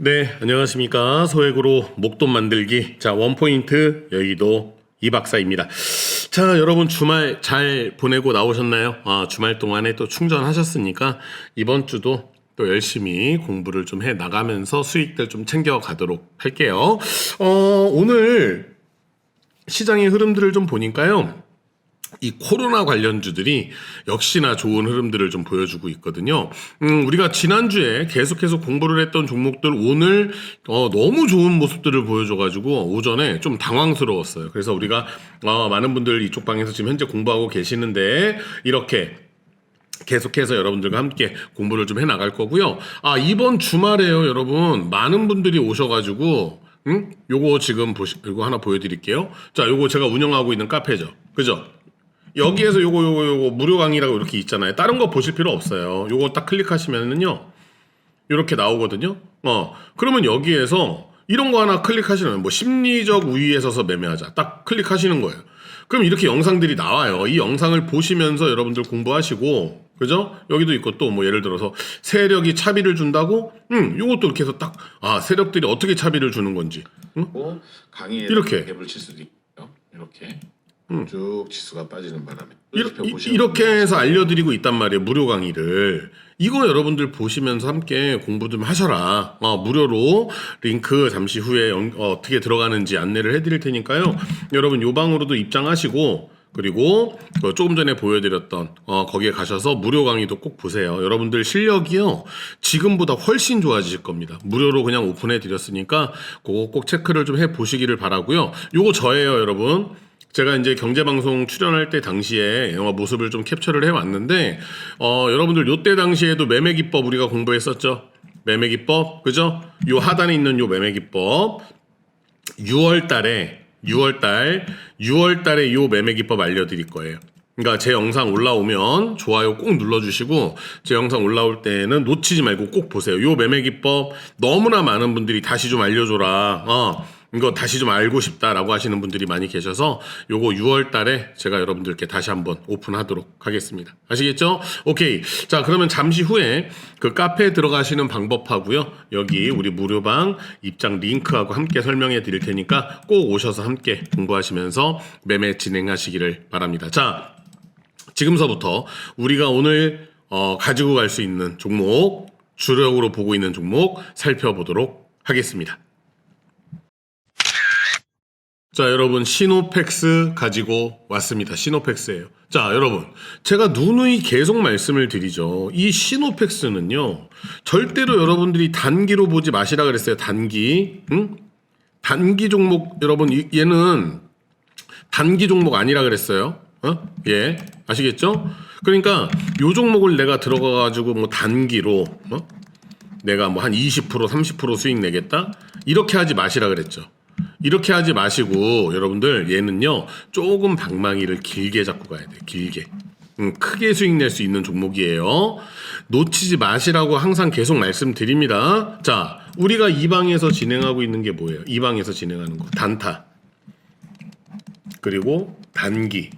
네, 안녕하십니까. 소액으로 목돈 만들기. 자, 원포인트 여의도 이 박사입니다. 자, 여러분 주말 잘 보내고 나오셨나요? 아, 주말 동안에 또 충전하셨으니까 이번 주도 또 열심히 공부를 좀 해 나가면서 수익들 좀 챙겨 가도록 할게요. 어, 오늘 시장의 흐름들을 좀 보니까요. 이 코로나 관련주들이 역시나 좋은 흐름들을 좀 보여주고 있거든요. 음, 우리가 지난주에 계속해서 공부를 했던 종목들 오늘 어, 너무 좋은 모습들을 보여줘가지고 오전에 좀 당황스러웠어요. 그래서 우리가 어, 많은 분들 이쪽 방에서 지금 현재 공부하고 계시는데 이렇게 계속해서 여러분들과 함께 공부를 좀 해 나갈 거고요. 아, 이번 주말에요, 여러분. 많은 분들이 오셔가지고, 응? 요거 지금 보시, 요거 하나 보여드릴게요. 자, 요거 제가 운영하고 있는 카페죠. 그죠? 여기에서 요거, 요거, 요거 무료 강의라고 이렇게 있잖아요. 다른 거 보실 필요 없어요. 요거 딱 클릭하시면은요. 이렇게 나오거든요. 어, 그러면 여기에서 이런 거 하나 클릭하시면 뭐 심리적 우위에 서서 매매하자. 딱 클릭하시는 거예요. 그럼 이렇게 영상들이 나와요. 이 영상을 보시면서 여러분들 공부하시고, 그죠? 여기도 있고 또 뭐 예를 들어서 세력이 차비를 준다고? 음, 요것도 이렇게 해서 딱, 아, 세력들이 어떻게 차비를 주는 건지. 응? 고 강의에 이렇게. 갭을 칠 수도 있고요. 이렇게 쭉 지수가 빠지는 바람에 이렇게, 이- 이렇게 해서 알려드리고 있단 말이에요. 무료 강의를. 이거 여러분들 보시면서 함께 공부 좀 하셔라. 어, 무료로 링크 잠시 후에 연- 어, 어떻게 들어가는지 안내를 해드릴 테니까요. 여러분 요 방으로도 입장하시고 그리고 그 조금 전에 보여드렸던 어, 거기에 가셔서 무료 강의도 꼭 보세요. 여러분들 실력이요 지금보다 훨씬 좋아지실 겁니다. 무료로 그냥 오픈해 드렸으니까 그거 꼭 체크를 좀 해 보시기를 바라고요. 요거 저예요, 여러분. 제가 이제 경제방송 출연할 때 당시에 영화 모습을 좀 캡처를 해왔는데, 어, 여러분들 요때 당시에도 매매 기법 우리가 공부했었죠? 매매 기법, 그죠? 요 하단에 있는 요 매매 기법, 6월 달에, 6월 달, 6월 달에 요 매매 기법 알려드릴 거예요. 그러니까 제 영상 올라오면 좋아요 꼭 눌러주시고 제 영상 올라올 때는 놓치지 말고 꼭 보세요. 요 매매 기법 너무나 많은 분들이 다시 좀 알려줘라. 어, 이거 다시 좀 알고 싶다라고 하시는 분들이 많이 계셔서 요거 6월 달에 제가 여러분들께 다시 한번 오픈하도록 하겠습니다. 아시겠죠? 오케이. 자, 그러면 잠시 후에 그 카페에 들어가시는 방법하고요. 여기 우리 무료방 입장 링크하고 함께 설명해 드릴 테니까 꼭 오셔서 함께 공부하시면서 매매 진행하시기를 바랍니다. 자, 지금서부터 우리가 오늘 어, 가지고 갈 수 있는 종목, 주력으로 보고 있는 종목 살펴보도록 하겠습니다. 자, 여러분, 시노팩스 가지고 왔습니다. 시노팩스예요. 자, 여러분, 제가 누누이 계속 말씀을 드리죠. 이 시노팩스는요, 절대로 여러분들이 단기로 보지 마시라 그랬어요. 단기. 응? 단기 종목, 여러분, 이- 얘는 단기 종목 아니라 그랬어요. 어? 예. 아시겠죠? 그러니까 요 종목을 내가 들어가 가지고 뭐 단기로 어? 내가 뭐 한 20% 30% 수익 내겠다. 이렇게 하지 마시라 그랬죠. 이렇게 하지 마시고 여러분들 얘는요. 조금 방망이를 길게 잡고 가야 돼요. 길게. 음, 크게 수익 낼 수 있는 종목이에요. 놓치지 마시라고 항상 계속 말씀드립니다. 자, 우리가 이 방에서 진행하고 있는 게 뭐예요? 이 방에서 진행하는 거. 단타. 그리고 단기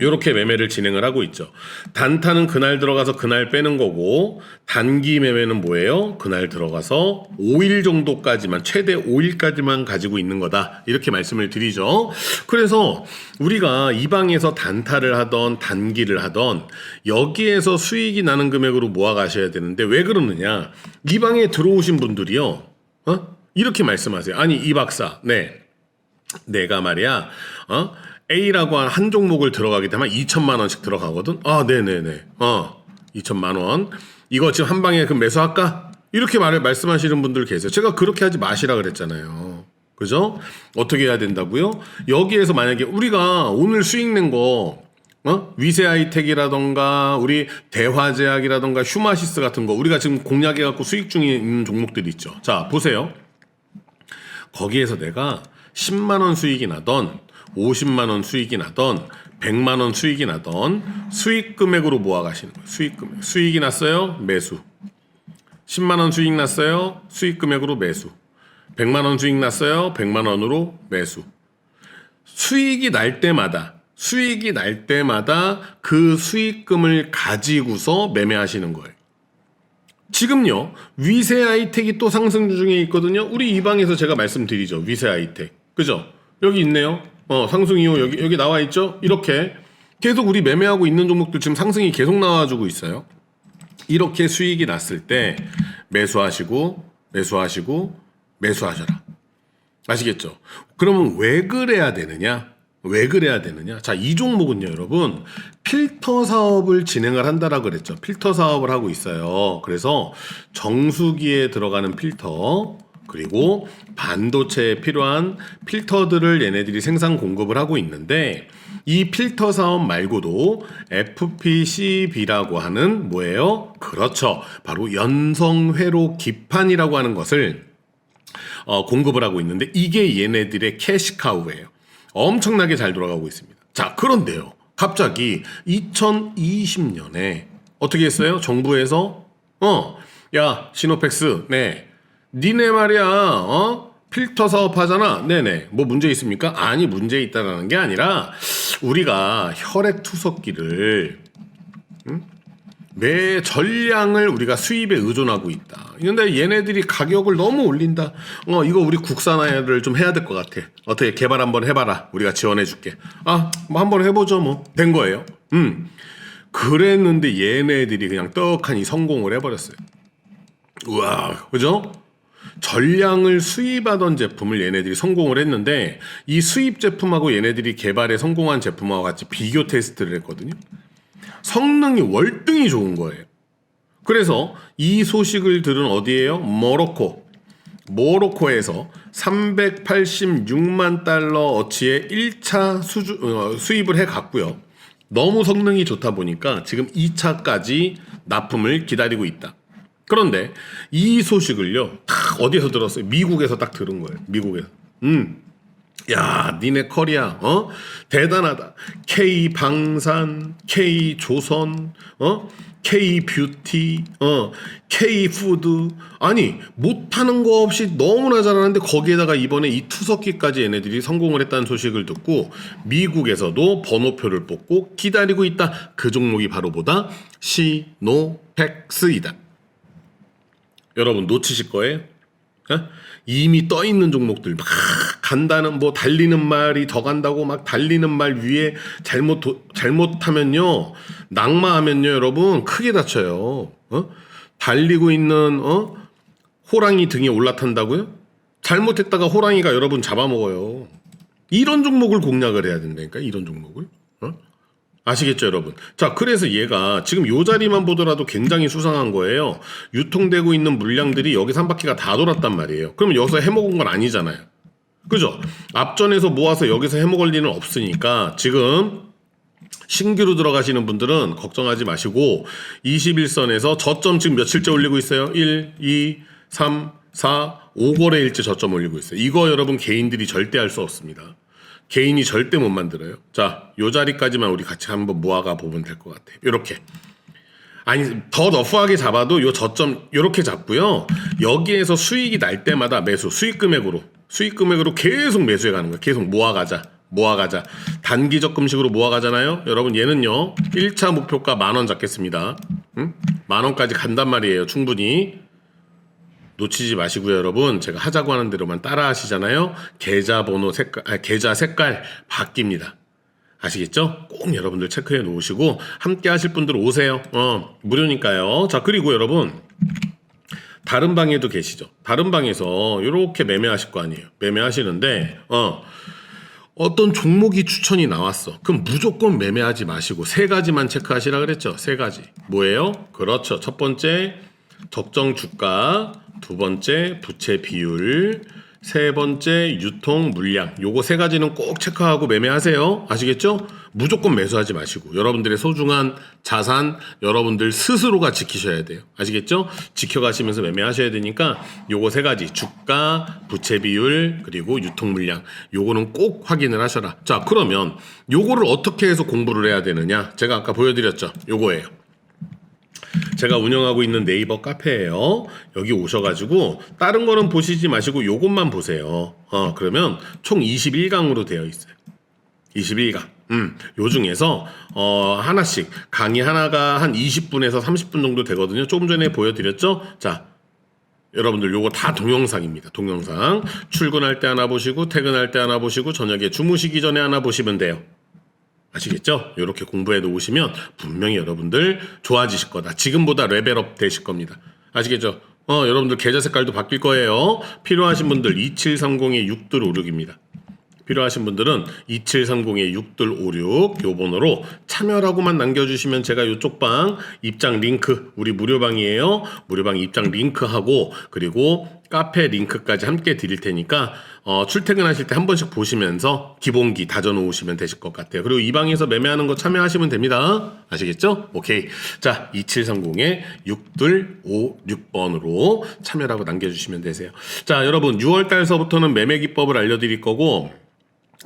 이렇게 매매를 진행을 하고 있죠. 단타는 그날 들어가서 그날 빼는 거고 단기 매매는 뭐예요? 그날 들어가서 5일 정도까지만 최대 5일까지만 가지고 있는 거다. 이렇게 말씀을 드리죠. 그래서 우리가 이 방에서 단타를 하던 단기를 하던 여기에서 수익이 나는 금액으로 모아 가셔야 되는데 왜 그러느냐? 이 방에 들어오신 분들이요. 어? 이렇게 말씀하세요. 아니 이 박사. 네. 내가 말이야, 어? A라고 한, 한 종목을 들어가게 되면 2천만 원씩 들어가거든? 아, 네네네. 어, 2천만 원. 이거 지금 한 방에 그 매수할까? 이렇게 말, 말씀하시는 분들 계세요. 제가 그렇게 하지 마시라 그랬잖아요. 그죠? 어떻게 해야 된다고요? 여기에서 만약에 우리가 오늘 수익 낸 거, 어? 위세 아이텍이라던가 우리 대화제약이라던가 휴마시스 같은 거 우리가 지금 공략해 갖고 수익 중에 있는 종목들이 있죠. 자, 보세요. 거기에서 내가 10만 원 수익이 나던 50만 원 수익이 나던 100만 원 수익이 나던 수익 금액으로 모아 가시는 거예요. 수익 금액. 수익이 났어요? 매수. 10만 원 수익 났어요? 수익 금액으로 매수. 100만 원 수익 났어요? 100만 원으로 매수. 수익이 날 때마다 수익이 날 때마다 그 수익금을 가지고서 매매하시는 거예요. 지금요 위세 아이텍이 또 상승 중에 있거든요. 우리 이 방에서 제가 말씀드리죠. 위세 아이텍 그죠? 여기 있네요. 어 상승 이후 여기 여기 나와 있죠. 이렇게 계속 우리 매매하고 있는 종목들 지금 상승이 계속 나와주고 있어요. 이렇게 수익이 났을 때 매수하시고 매수하시고 매수하셔라. 아시겠죠? 그러면 왜 그래야 되느냐? 왜 그래야 되느냐? 자, 이 종목은요, 여러분, 필터 사업을 진행을 한다라 그랬죠. 필터 사업을 하고 있어요. 그래서 정수기에 들어가는 필터, 그리고 반도체에 필요한 필터들을 얘네들이 생산 공급을 하고 있는데, 이 필터 사업 말고도 FPCB라고 하는 뭐예요? 그렇죠. 바로 연성 회로 기판이라고 하는 것을 어, 공급을 하고 있는데 이게 얘네들의 캐시카우예요. 엄청나게 잘 돌아가고 있습니다. 자, 그런데요. 갑자기 2020년에 어떻게 했어요? 정부에서 어, 야, 시노펙스. 네. 니네 말이야. 어? 필터 사업 하잖아. 네네. 뭐 문제 있습니까? 아니, 문제 있다라는 게 아니라 우리가 혈액 투석기를 매 전량을 우리가 수입에 의존하고 있다. 근데 얘네들이 가격을 너무 올린다. 어, 이거 우리 국산화를 좀 해야 될 것 같아. 어떻게 개발 한번 해봐라. 우리가 지원해줄게. 아, 뭐 한번 해보죠, 뭐. 된 거예요. 음. 그랬는데 얘네들이 그냥 떡하니 성공을 해버렸어요. 우와, 그죠? 전량을 수입하던 제품을 얘네들이 성공을 했는데 이 수입 제품하고 얘네들이 개발에 성공한 제품하고 같이 비교 테스트를 했거든요. 성능이 월등히 좋은 거예요. 그래서 이 소식을 들은 어디예요? 모로코. 모로코에서 386만 달러 어치의 1차 수주, 어, 수입을 해 갔고요. 너무 성능이 좋다 보니까 지금 2차까지 납품을 기다리고 있다. 그런데 이 소식을요, 딱 어디에서 들었어요? 미국에서 딱 들은 거예요. 미국에서. 음. 야, 니네 커리아, 어? 대단하다. K 방산, K 조선, 어? K 뷰티, 어? K 푸드. 아니, 못하는 거 없이 너무나 잘하는데 거기에다가 이번에 이 투석기까지 얘네들이 성공을 했다는 소식을 듣고 미국에서도 번호표를 뽑고 기다리고 있다. 그 종목이 바로 보다 시노펙스이다. 여러분 놓치실 거예요? 어? 이미 떠 있는 종목들 막 간다는 뭐 달리는 말이 더 간다고 막 달리는 말 위에 잘못 도- 잘못하면요 낙마하면요 여러분 크게 다쳐요. 어? 달리고 있는 어 호랑이 등에 올라탄다고요? 잘못했다가 호랑이가 여러분 잡아먹어요. 이런 종목을 공략을 해야 된다니까 이런 종목을. 어? 아시겠죠, 여러분? 자, 그래서 얘가 지금 요 자리만 보더라도 굉장히 수상한 거예요. 유통되고 있는 물량들이 여기서 한 바퀴가 다 돌았단 말이에요. 그러면 여기서 해먹은 건 아니잖아요. 그죠? 앞전에서 모아서 여기서 해먹을 일은 없으니까 지금 신규로 들어가시는 분들은 걱정하지 마시고 21선에서 저점 지금 며칠째 올리고 있어요? 1, 2, 3, 4, 5거래일째 저점 올리고 있어요. 이거 여러분 개인들이 절대 할 수 없습니다. 개인이 절대 못 만들어요. 자, 요 자리까지만 우리 같이 한번 모아가 보면 될 것 같아요. 요렇게. 아니 더 러프하게 잡아도 요 저점 요렇게 잡고요. 여기에서 수익이 날 때마다 매수 수익 금액으로 수익 금액으로 계속 매수해 가는 거예요. 계속 모아가자. 모아가자. 단기 적 금식으로 모아가잖아요. 여러분 얘는요. 1차 목표가 만 원 잡겠습니다. 응? 만 원까지 간단 말이에요. 충분히. 놓치지 마시고요, 여러분. 제가 하자고 하는 대로만 따라 하시잖아요. 계좌번호 색깔, 아, 계좌 색깔 바뀝니다. 아시겠죠? 꼭 여러분들 체크해 놓으시고 함께 하실 분들 오세요. 어, 무료니까요. 자, 그리고 여러분 다른 방에도 계시죠. 다른 방에서 이렇게 매매하실 거 아니에요. 매매하시는데 어 어떤 종목이 추천이 나왔어. 그럼 무조건 매매하지 마시고 세 가지만 체크하시라 그랬죠. 세 가지. 뭐예요? 그렇죠. 첫 번째 적정 주가, 두 번째 부채 비율, 세 번째 유통 물량. 요거 세 가지는 꼭 체크하고 매매하세요. 아시겠죠? 무조건 매수하지 마시고 여러분들의 소중한 자산 여러분들 스스로가 지키셔야 돼요. 아시겠죠? 지켜가시면서 매매하셔야 되니까 요거 세 가지 주가, 부채 비율 그리고 유통 물량 요거는 꼭 확인을 하셔라. 자, 그러면 요거를 어떻게 해서 공부를 해야 되느냐? 제가 아까 보여드렸죠. 요거예요. 제가 운영하고 있는 네이버 카페예요. 여기 오셔가지고 다른 거는 보시지 마시고 요것만 보세요. 어 그러면 총 21강으로 되어 있어요. 22강. 음, 요 중에서 어, 하나씩 강의 하나가 한 20분에서 30분 정도 되거든요. 조금 전에 보여드렸죠? 자, 여러분들 요거 다 동영상입니다. 동영상. 출근할 때 하나 보시고 퇴근할 때 하나 보시고 저녁에 주무시기 전에 하나 보시면 돼요. 아시겠죠? 이렇게 공부해 놓으시면 분명히 여러분들 좋아지실 거다. 지금보다 레벨업 되실 겁니다. 아시겠죠? 어, 여러분들 계좌 색깔도 바뀔 거예요. 필요하신 분들 2730의 6256입니다. 필요하신 분들은 2730의 6256 요 번호로 참여라고만 남겨주시면 제가 이쪽 방 입장 링크 우리 무료방이에요. 무료방 입장 링크하고 그리고 카페 링크까지 함께 드릴 테니까 어, 출퇴근하실 때 한 번씩 보시면서 기본기 다져놓으시면 되실 것 같아요. 그리고 이 방에서 매매하는 거 참여하시면 됩니다. 아시겠죠? 오케이. 자, 2730의 6256번으로 참여라고 남겨주시면 되세요. 자, 여러분 6월 달서부터는 매매 기법을 알려드릴 거고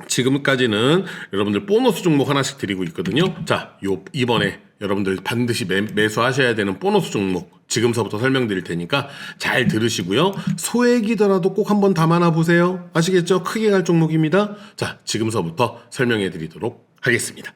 지금까지는 여러분들 보너스 종목 하나씩 드리고 있거든요. 자, 요 이번에 여러분들 반드시 매, 매수하셔야 되는 보너스 종목 지금서부터 설명드릴 테니까 잘 들으시고요. 소액이더라도 꼭 한번 담아놔 보세요. 아시겠죠? 크게 갈 종목입니다. 자, 지금서부터 설명해 드리도록 하겠습니다.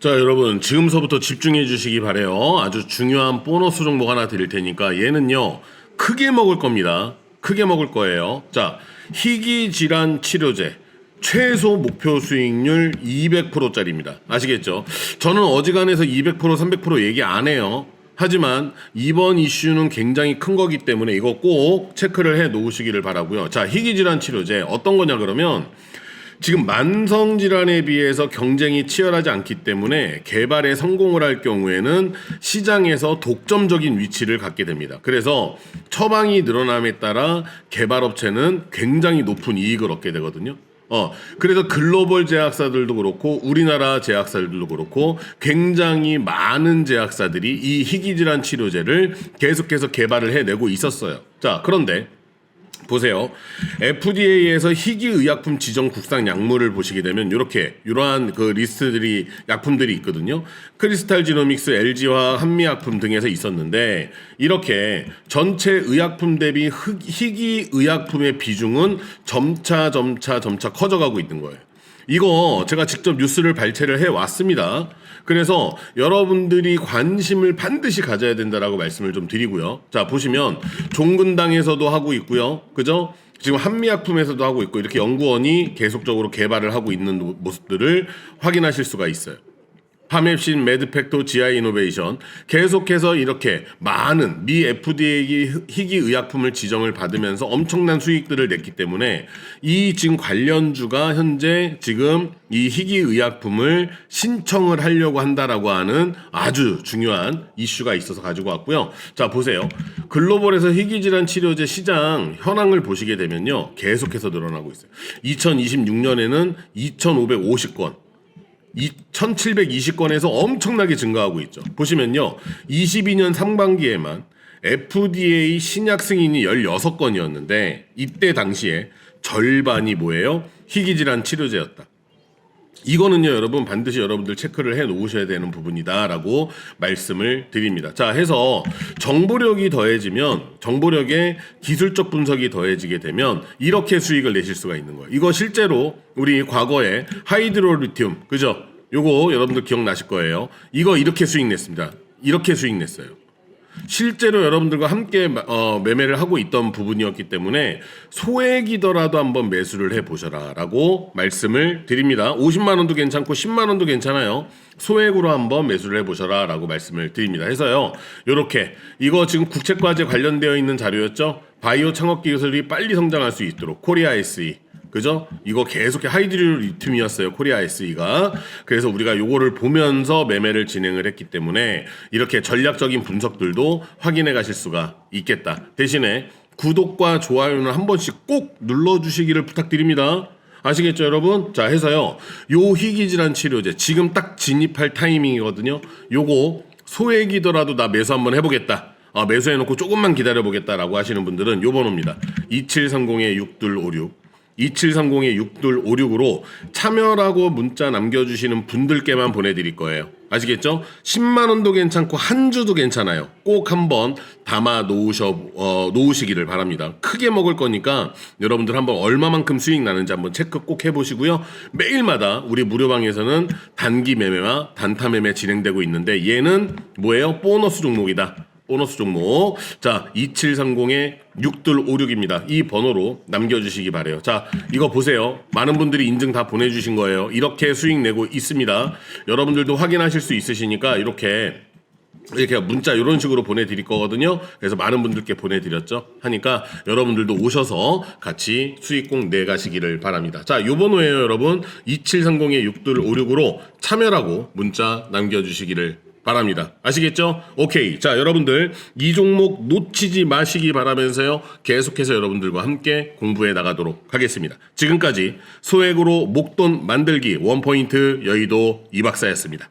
자, 여러분, 지금서부터 집중해 주시기 바래요. 아주 중요한 보너스 종목 하나 드릴 테니까 얘는요, 크게 먹을 겁니다. 크게 먹을 거예요. 자, 희귀 질환 치료제. 최소 목표 수익률 200%짜리입니다. 아시겠죠? 저는 어지간해서 200%, 300% 얘기 안 해요. 하지만 이번 이슈는 굉장히 큰 거기 때문에 이거 꼭 체크를 해 놓으시기를 바라고요. 자, 희귀 질환 치료제 어떤 거냐 그러면 지금 만성 질환에 비해서 경쟁이 치열하지 않기 때문에 개발에 성공을 할 경우에는 시장에서 독점적인 위치를 갖게 됩니다. 그래서 처방이 늘어남에 따라 개발업체는 굉장히 높은 이익을 얻게 되거든요. 어, 그래서 글로벌 제약사들도 그렇고 우리나라 제약사들도 그렇고 굉장히 많은 제약사들이 이 희귀 질환 치료제를 계속해서 개발을 해내고 있었어요. 자, 그런데 보세요. FDA에서 희귀의약품 지정 국산 약물을 보시게 되면 이렇게 이러한 그 리스트들이 약품들이 있거든요. 크리스탈 지노믹스, LG화학, 한미약품 등에서 있었는데 이렇게 전체 의약품 대비 흑- 희귀의약품의 비중은 점차 점차 점차 커져가고 있는 거예요. 이거 제가 직접 뉴스를 발췌를 해 왔습니다. 그래서 여러분들이 관심을 반드시 가져야 된다라고 말씀을 좀 드리고요. 자, 보시면 종근당에서도 하고 있고요. 그죠? 지금 한미약품에서도 하고 있고 이렇게 연구원이 계속적으로 개발을 하고 있는 노- 모습들을 확인하실 수가 있어요. 파맵신, 매드팩토, GI 이노베이션 계속해서 이렇게 많은 미 FDA 희귀 의약품을 지정을 받으면서 엄청난 수익들을 냈기 때문에 이 지금 관련주가 현재 지금 이 희귀 의약품을 신청을 하려고 한다라고 하는 아주 중요한 이슈가 있어서 가지고 왔고요. 자 보세요. 글로벌에서 희귀 질환 치료제 시장 현황을 보시게 되면요. 계속해서 늘어나고 있어요. 2026년에는 2,550건 1720건에서 엄청나게 증가하고 있죠. 보시면요. 22년 상반기에만 FDA 신약 승인이 16건이었는데 이때 당시에 절반이 뭐예요? 희귀질환 치료제였다. 이거는요, 여러분 반드시 여러분들 체크를 해 놓으셔야 되는 부분이다라고 말씀을 드립니다. 자, 해서 정보력이 더해지면 정보력에 기술적 분석이 더해지게 되면 이렇게 수익을 내실 수가 있는 거예요. 이거 실제로 우리 과거에 하이드로리튬, 그죠? 요거 여러분들 기억나실 거예요. 이거 이렇게 수익 냈습니다. 이렇게 수익 냈어요. 실제로 여러분들과 함께 마- 어, 매매를 하고 있던 부분이었기 때문에 소액이더라도 한번 매수를 해 보셔라라고 말씀을 드립니다. 50만 원도 괜찮고 10만 원도 괜찮아요. 소액으로 한번 매수를 해 보셔라라고 말씀을 드립니다. 해서요. 요렇게 이거 지금 국책과제 관련되어 있는 자료였죠. 바이오 창업 기술이 빨리 성장할 수 있도록 코리아 SE 그죠? 이거 계속 하이드로 리튬이었어요. 코리아 SE가. 그래서 우리가 요거를 보면서 매매를 진행을 했기 때문에 이렇게 전략적인 분석들도 확인해 가실 수가 있겠다. 대신에 구독과 좋아요는 한 번씩 꼭 눌러 주시기를 부탁드립니다. 아시겠죠, 여러분? 자, 해서요. 요 희귀질환 치료제 지금 딱 진입할 타이밍이거든요. 요거 소액이더라도 나 매수 한번 해 보겠다. 아, 매수해 놓고 조금만 기다려 보겠다라고 하시는 분들은 요 번호입니다. 2730의 6256. 2730의 6256으로 참여라고 문자 남겨주시는 분들께만 보내드릴 거예요. 아시겠죠? 10만 원도 괜찮고 한 주도 괜찮아요. 꼭 한번 담아 놓으셔 어, 놓으시기를 바랍니다. 크게 먹을 거니까 여러분들 한번 얼마만큼 수익 나는지 한번 체크 꼭 해보시고요. 매일마다 우리 무료방에서는 단기 매매와 단타 매매 진행되고 있는데 얘는 뭐예요? 보너스 종목이다. 보너스 종목. 자, 2730의 6256입니다. 이 번호로 남겨주시기 바래요. 자, 이거 보세요. 많은 분들이 인증 다 보내주신 거예요. 이렇게 수익 내고 있습니다. 여러분들도 확인하실 수 있으시니까 이렇게 이렇게 문자 이런 식으로 보내드릴 거거든요. 그래서 많은 분들께 보내드렸죠. 하니까 여러분들도 오셔서 같이 수익 꼭 내가시기를 바랍니다. 자, 요 번호예요, 여러분. 2730의 6256으로 참여라고 문자 남겨주시기를 바랍니다. 아시겠죠? 오케이. 자, 여러분들 이 종목 놓치지 마시기 바라면서요. 계속해서 여러분들과 함께 공부해 나가도록 하겠습니다. 지금까지 소액으로 목돈 만들기 원포인트 여의도 이박사였습니다.